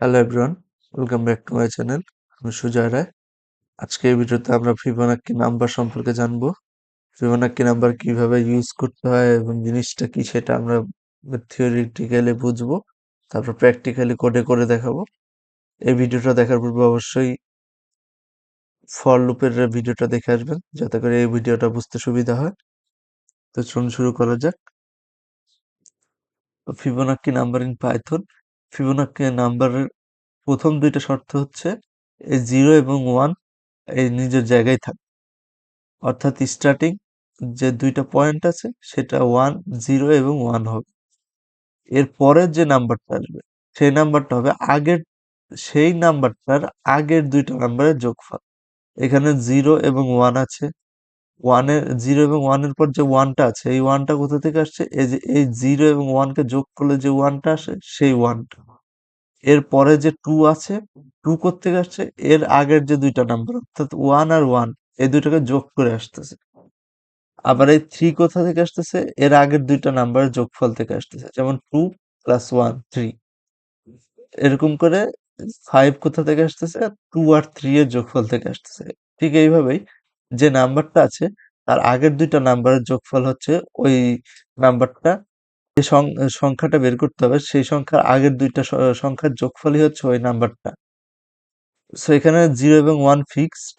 Hello everyone welcome back to my channel আমি সুজয় রায় আজকে এই ভিডিওতে আমরা ফিবোনাক্কি নাম্বার সম্পর্কে জানব। ফিবোনাক্কি নাম্বার কীভাবে ইউজ করতে হয় এবং জিনিসটা কি সেটা আমরা থিওরিটিক্যালি বুঝব। তারপর প্র্যাকটিক্যালি কোডে করে দেখাবো। এই ভিডিওটা দেখার পূর্বে অবশ্যই ফর লুপের ভিডিওটা দেখে আসবেন, যাতে করে এই ভিডিওটা বুঝতে সুবিধা হয়। তো চলুন শুরু করা যাক। Fibonacci number in Python Fibonacci নাম্বারের প্রথম দুইটা শর্ত হচ্ছে এই জিরো এবং ওয়ান এই নিজের জায়গায় থাকে। অর্থাৎ স্টার্টিং যে দুইটা পয়েন্ট আছে সেটা ওয়ান, জিরো এবং ওয়ান হবে। এর পরের যে নাম্বারটা আসবে, সেই নাম্বারটা হবে আগের, সেই নাম্বারটার আগের দুইটা নাম্বারের যোগফল। এখানে জিরো এবং ওয়ান আছে। ওয়ানের জিরো এবং ওয়ানের পর যে ওয়ানটা আছে, এই ওয়ানটা কোথা থেকে আসছে? এই যে, এই জিরো এবং ওয়ানকে যোগ করলে যে ওয়ানটা আসে, সেই ওয়ানটা এর পরে যে টু আছে টু করতে আসছে? এর আগের যে দুইটা নাম্বার অর্থাৎ ওয়ান আর ওয়ান এই দুইটাকে যোগ করে আসতেছে। আবার এই থ্রি কোথা থেকে আসতেছে? এর আগের দুইটা নাম্বারের যোগফল থেকে আসতেছে। যেমন টু প্লাস ওয়ান থ্রি এরকম করে ফাইভ কোথা থেকে আসতেছে? টু আর থ্রি এর যোগফল থেকে আসতেছে। ঠিক এইভাবেই যে নাম্বারটা আছে, তার আগের দুইটা নাম্বারের যোগফল হচ্ছে ওই নাম্বারটা। যে সংখ্যাটা বের করতে হবে, সেই সংখ্যার আগের দুইটা সংখ্যার যোগফলই হচ্ছে ওই নাম্বারটা। সো এখানে জিরো এবং ওয়ান ফিক্সড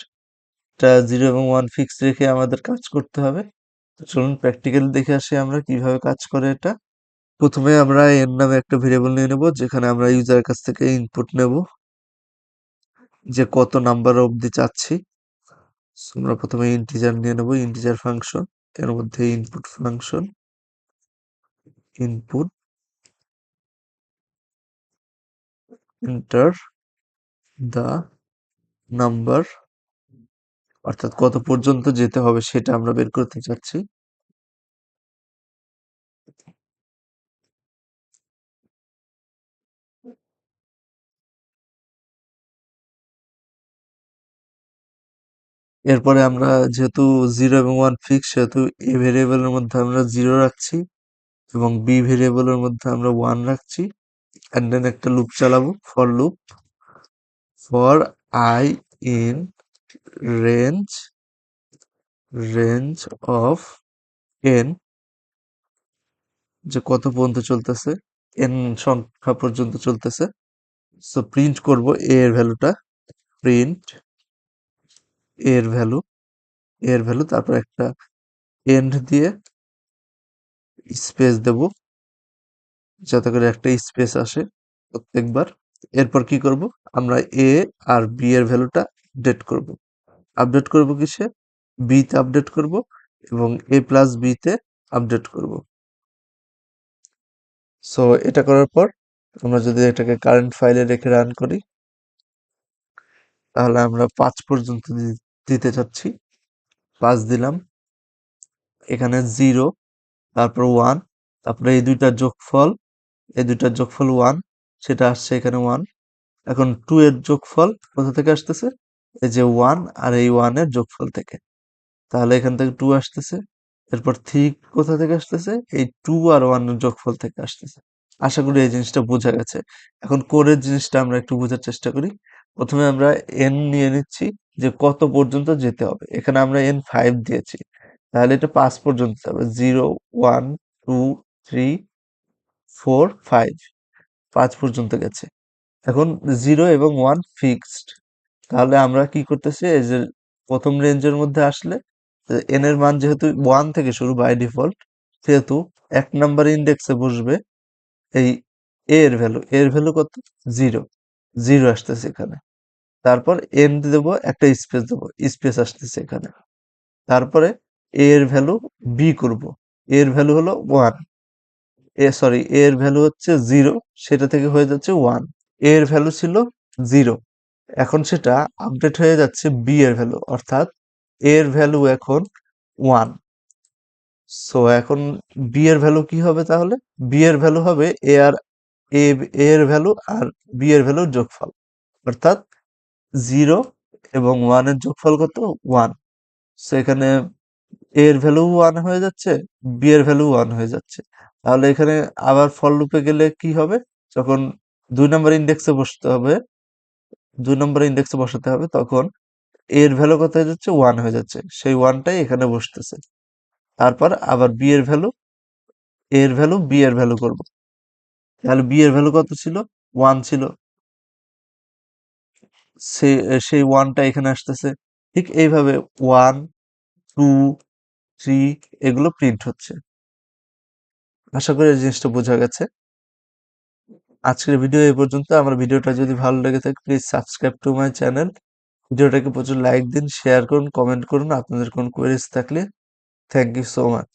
টা জিরো এবং ওয়ান ফিক্সড রেখে আমাদের কাজ করতে হবে। তো চলুন প্র্যাকটিক্যাল দেখে আসি আমরা কীভাবে কাজ করে এটা। প্রথমে আমরা এর নামে একটা ভেরিয়েবল নিয়ে নেব, যেখানে আমরা ইউজারের কাছ থেকে ইনপুট নেব। যে কত নাম্বার অবধি চাচ্ছি। আমরা প্রথমে ইন্টিজার নিয়ে নেব ইন্টিজার ফাংশন এর মধ্যে input function input enter the number অর্থাৎ কত পর্যন্ত যেতে হবে সেটা আমরা বের করতে চাচ্ছি। এরপরে আমরা যেহেতু জিরো এবং ওয়ান ফিক্স সেহেতু এ ভেরিয়েবলের মধ্যে আমরা জিরো রাখছি এবং বি ভেরিয়েবলের মধ্যে আমরা ওয়ান রাখছি। অ্যান্ড দেন একটা লুপ চালাবো for loop for I in range range of N যে কত পর্যন্ত চলতেছে এন সংখ্যা পর্যন্ত চলতেছে। সো প্রিন্ট করব এ এর ভ্যালুটা প্রিন্ট এর ভ্যালু এর ভ্যালু তারপর একটা এন্ড দিয়ে স্পেস দেব। যাতে করে একটা স্পেস আসে প্রত্যেকবার। এরপর কি করব? আমরা এ আর বি এর ভ্যালুটা আপডেট করব। আপডেট করব কিসে? বিতে আপডেট করব এবং এ প্লাস বিতে আপডেট করব। সো এটা করার পর আমরা যদি এটাকে কারেন্ট ফাইলে রেখে রান করি, তাহলে আমরা পাঁচ পর্যন্ত দিতে চাচ্ছি। পাঁচ দিলাম। এখানে জিরো, তারপর ওয়ান, তারপরে এই দুইটার যোগফল, এই দুইটার যোগফল ওয়ান, সেটা আসছে এখানে ওয়ান। এখন টু এর যোগফল কোথা থেকে আসতেছে? এই যে ওয়ান আর এই ওয়ানের যোগফল থেকে। তাহলে এখান থেকে টু আসতেছে। এরপর থ্রি কোথা থেকে আসতেছে? এই টু আর ওয়ানের যোগফল থেকে আসতেছে। আশা করি এই জিনিসটা বোঝা গেছে। এখন কোরের জিনিসটা আমরা একটু বোঝার চেষ্টা করি। প্রথমে আমরা এন নিয়ে নিচ্ছি। যে কত পর্যন্ত যেতে হবে। এখানে আমরা এন ফাইভ দিয়েছি। তাহলে এটা পাঁচ পর্যন্ত যাবে zero one two three four five পাঁচ পর্যন্ত গেছে। এখন জিরো এবং ওয়ান ফিক্সড তাহলে আমরা কি করতেছি? এই যে প্রথম রেঞ্জের মধ্যে আসলে এন এর মান যেহেতু ওয়ান থেকে শুরু বাই ডিফল্ট সেহেতু এক নাম্বার ইন্ডেক্সে বসবে এই এ এর ভ্যালু এর ভ্যালু কত? জিরো জিরো আসতেছে এখানে। তারপর এন দেবো, একটা স্পেস দেবো স্পেস আসতেছে এখানে। তারপরে এ এর ভ্যালু বি করব। এর ভ্যালু হলো ওয়ান এ সরি এর ভ্যালু হচ্ছে জিরো সেটা থেকে হয়ে যাচ্ছে ওয়ানের ভ্যালু ছিল জিরো এখন সেটা আপডেট হয়ে যাচ্ছে বি এর ভ্যালু অর্থাৎ এর ভ্যালু এখন ওয়ান সো এখন বি এর ভ্যালু কি হবে তাহলে? বি এর ভ্যালু হবে এ আর এ এর ভ্যালু আর বি এর ভ্যালু যোগফল। অর্থাৎ জিরো এবং ওয়ানের যোগফল কত? ওয়ান সো এখানে এ এর ভ্যালু ওয়ান হয়ে যাচ্ছে বি এর ভ্যালু ওয়ান হয়ে যাচ্ছে। তাহলে এখানে আবার ফল লুপে গেলে কি হবে? যখন দুই নম্বর ইন্ডেক্সে বসতে হবে, দুই নম্বর ইন্ডেক্সে বসাতে হবে, তখন এর ভ্যালু কত হয়ে যাচ্ছে? ওয়ান হয়ে যাচ্ছে। সেই ওয়ানটাই এখানে বসতেছে। তারপর আবার বি এর ভ্যালু এর ভ্যালু বি এর ভ্যালু করব। তাহলে বি এর ভ্যালু কত ছিল? ওয়ান ছিল। সেই ওয়ানটা এখানে আসতেছে। ঠিক এইভাবে ওয়ান টু থ্রি এগুলো প্রিন্ট হচ্ছে। আশা করি এই জিনিসটা বোঝা গেছে। আজকের ভিডিও এই পর্যন্ত। আমার ভিডিওটা যদি ভালো লেগে থাকে please subscribe to my channel ভিডিওটাকে প্রচুর লাইক দিন শেয়ার করুন কমেন্ট করুন। আপনাদের কোনো কোয়েরিজ থাকলে থ্যাংক ইউ সো মাচ